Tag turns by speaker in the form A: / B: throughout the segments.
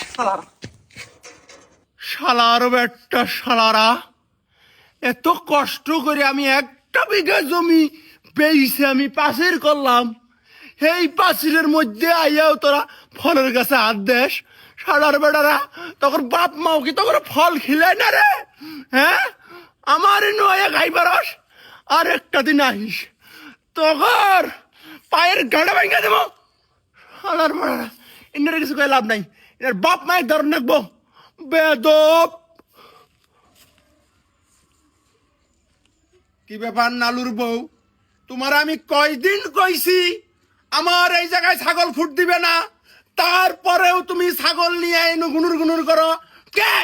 A: শালারা। শালার একটা শালারা, এত কষ্ট করে আমি একটা বিঘা জমি পেয়েছি আমি পাশের করলাম। এই পাশের মধ্যে আইয়াও তোরা ফলের গাছে হাত দেশ সাড়ার বেড়ারা তখন বাপ মাও কি তখন ফল খিলাই না রে? হ্যাঁ? আমার নয় খাইবারস আর একটা দিন আহিস। তখন পায়ের গাড়া ভেঙে দেবো। আলার মারা এনার কিছু কয়ে লাভ নাই। এনার বাপ মায়ের ধরন রাখব বেদব। কি ব্যাপার নালুর বউ? তোমার আমি কয়দিন কইছি, আমার এই জায়গায় ছাগল ফুট দিবে না। তারপরেও তুমি ছাগল নিয়ে এনে গুনুর গুনুর করো। কে?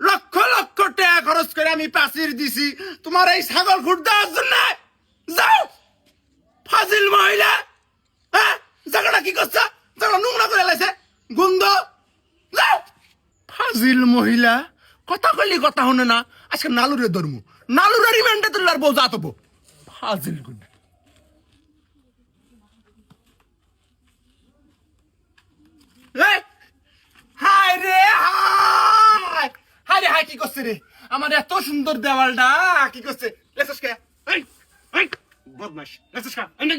A: লক্ষ লক্ষ টাকা খরচ করে আমি পাচির দিছি। তোমার এই ছাগল ফুট দেওয়ার জন্য? যাও! ফাজিল মহিলা! হ্যাঁ? জায়গাটা কি করছে? ফাজিল মহিলা। কথা কথা না। আজকে নালুরে নালুরে রিমান্ডে ফাজিল গুন্ডা। হায় রে রে, হায়, কি করছে রে? আমার এত সুন্দর দেওয়ালটা। কি করছে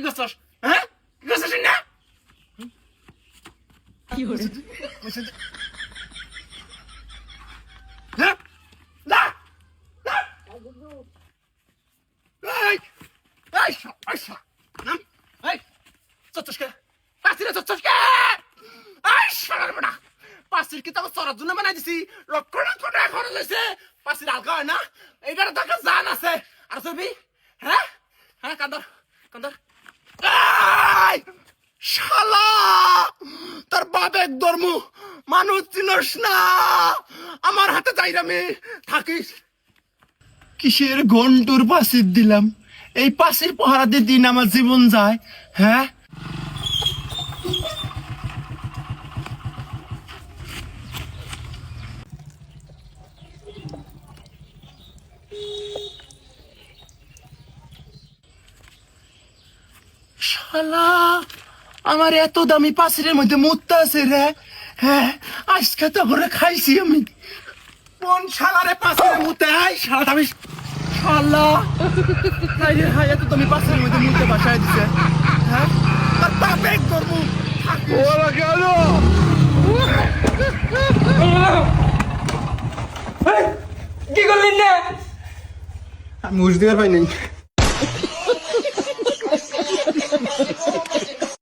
A: করছস হ্যাঁ কি করছস না চচ্চস কে তোকে চড়ার জন্য বানাই দিছি? লক্ষ লক্ষ টাকা খরচ হয়েছে। হয় না। এইটার টাকা জান আছে। আর ছবি হ্যাঁ? হ্যাঁ কান্দর এই শালা তোর বাপ এক ধর্ম মানুষ চিনস না। আমার হাতে চাইরামে থাকিস। কিসের ঘন্টুর পাশির দিলাম? এই পাশের পহারা দিয়ে দিন আমার জীবন যায় হ্যাঁ? শালা আমার এত দামি পাশের মধ্যে মুত্তা আছে রে। হ্যাঁ আজকে তো করে খাইছি আমি। কোন শালারে পাশের মুতে আই শালা আমি শালা। হাই রে হাই এত দামি পাশের মধ্যে মুতে বাসায় দিছে। হ্যাঁ? আর বাপে করব
B: ওরা গেল
C: কি করলেন না?
A: আমি বুঝতে পারি নাই